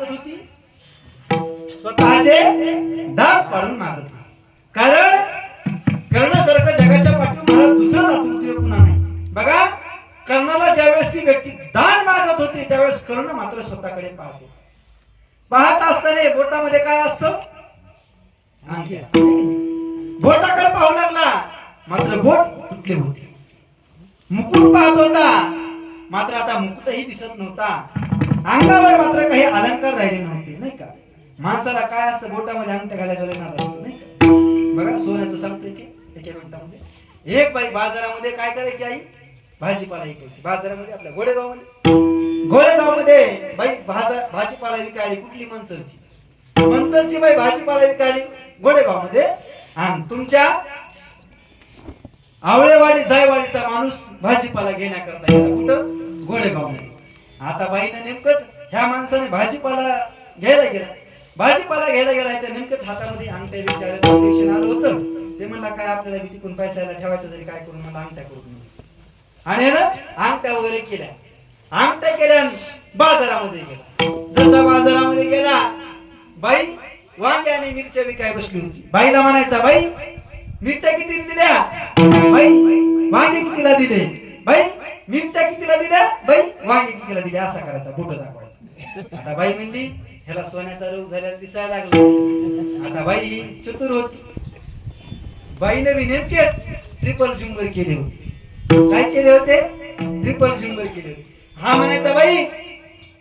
मागत होती. स्वतःचे दात पाडून मागत होती कारण कर्णासारखं जगाच्या पाठीवर मला दुसरं दातृत्व पुन्हा नाही. बघा कर्णाला ज्यावेळेस ती व्यक्ती दान मागत होती त्यावेळेस कर्ण मात्र स्वतःकडे पाहतो. पाहत असताना बोटामध्ये काय असतं? बोटाकडे पाहू लागला मात्र बोट तुटले होते. मुकुट पाहत होता मात्र आता मुकुटही दिसत नव्हता. अंगावर मात्र काही अलंकार राहिले नव्हते नाही का? माणसाला काय असतं बोटामध्ये अंगठ्या घालायला असतो नाही का? बघा सोन्याचं सांगतोय की एका मिनिटामध्ये. एक बाई बाजारामध्ये काय करायची आई? भाजीपाला विकायची. बाजारामध्ये आपल्या गोडेगावमध्ये. गोडेगावमध्ये बाई भाजा भाजीपाला विकायली कुठली? मंचरची. मंचरची बाई भाजीपाला विकायली गोडेगावमध्ये. आणि तुमच्या आवळेवाडी जायवाडीचा माणूस भाजीपाला घेण्याकरता गेला कुठं? गोडेगावमध्ये. आता बाईनं नेमकंच ह्या माणसाने भाजीपाला घ्यायला गेला. भाजीपाला घ्यायला गेला याच्या नेमकंच हातामध्ये अंगठ्या विचारायचं इंजेक्शन आलं होतं. ते म्हणला काय आपल्याला तिकून पैसायला पैशाला ठेवायचं तरी काय करून मला अंगठ्या करून आणि ना अंगठ्या वगैरे केल्या. अंगठ्या केल्या बाजारामध्ये गेला. जसा बाजारामध्ये गेला बाई वांगे आणि मिरच्या विकाय बसली होती. बाईला म्हणायचा बाई मिरच्या किती दिल्या? बाई वांगे कितीला दिले? बाई मिरच्या कितीला दिला बाई वांगे कितीला दिले? असा करायचा बोट दाखवायचा. आता बाई म्हणली ह्याला सोन्याचा रोग झाल्याला दिसायला लागला. आता बाई चतुर होती बाईने बी नेमकेच ट्रिपल झुंबर केले होते. काय केले होते? ट्रिपल झुंबर केले होते. हा म्हणायचा बाई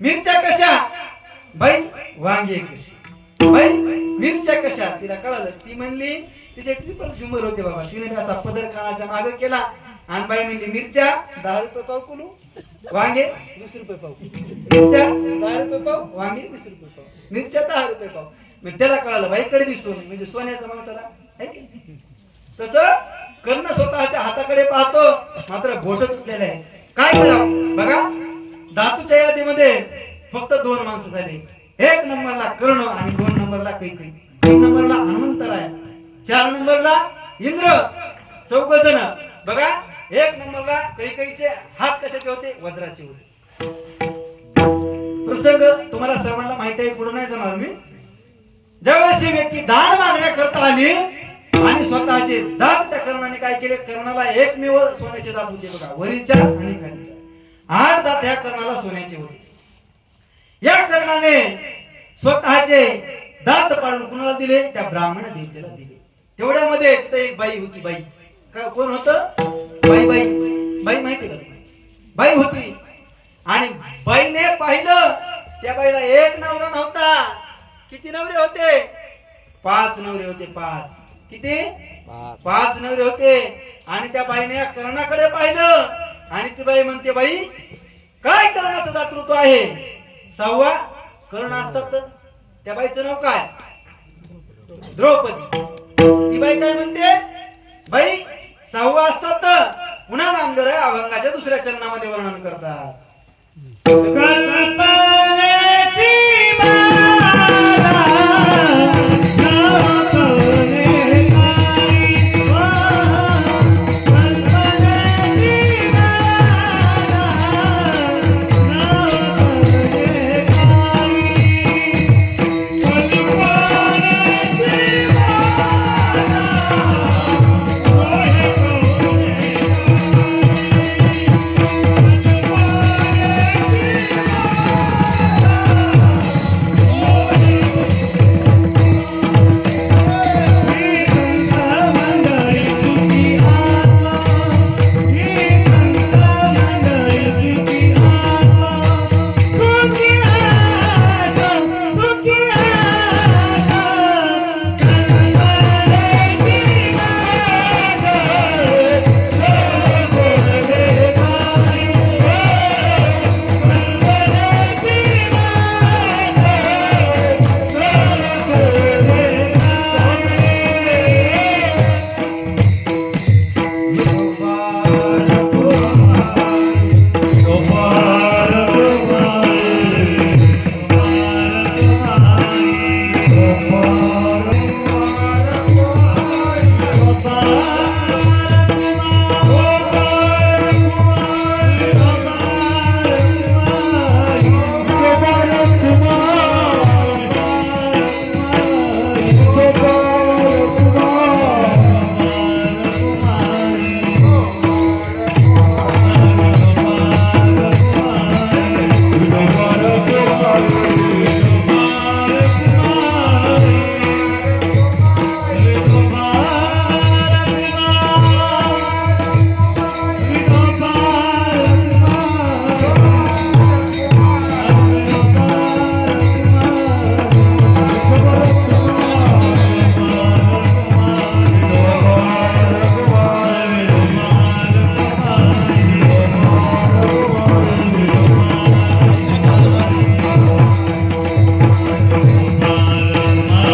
मिरच्या कशा? बाई वांगे कशी? बाई मिरच्या कशा? तिला कळालं. ती म्हणली तिचे ट्रिपल झुंबर होते बाबा. तिने असा पदर कानाच्या माग केला. आणि बाई म्हणली मिरच्या दहा रुपये पाव कुलू. वांगे वीस रुपये पाव. मिरच्या दहा रुपये पाव वांगे वीस रुपये पाव. मिरच्या दहा रुपये पाव. मग त्याला कळालं बाईकडे बी सोनं म्हणजे सोन्याचा माणसाला आहे कर्ण स्वतःच्या हाताकडे पाहतो मात्र बोट तुटलेलं आहे. काय करावं? बघा धातूच्या यादीमध्ये फक्त दोन माणसं झाली. एक नंबरला कर्ण आणि दोन नंबरला कैकई तीन नंबरला हनुमंतराय चार नंबरला इंद्र चौघ जण बघा एक नंबरला काही काहीचे हात कशाचे होते? वज्राचे होते. प्रसंग तुम्हाला सर्वांना माहिती आहे पुढे नाही जाणार मी. ज्यावेळेस ही व्यक्ती दान मागण्याकरता आली आणि स्वतःचे दात त्या कर्णाने काय केले? कर्णाला एकमेव सोन्याचे दात होते बघा वरीच्या आणि खालीच्या. आठ दात ह्या कर्णाला सोन्याचे होते. या कर्णाने स्वतःचे दात पाडून कुणाला दिले? त्या ब्राह्मण देवतेला दिले. तेवढ्यामध्ये तिथे एक बाई होती बाई. का- कोण होत? बाई बाई बाई माहिती का? बाई होती. आणि बाईने पाहिलं त्या बाईला एक नवरा नव्हता. किती नवरे होते? पाच नवरे होते पाच. किती? पाच. नवरे होते. आणि त्या बाईने कर्णाकडे पाहिलं. आणि ती बाई म्हणते बाई काय कर्णाचं दातृत्व आहे? सहावा कर्ण असतात. त्या बाईचं नाव काय? द्रौपदी. ती बाई काय म्हणते? बाई सहावा असतात. पुन्हा नामदार अभंगाच्या दुसऱ्या चरणामध्ये वर्णन करतात.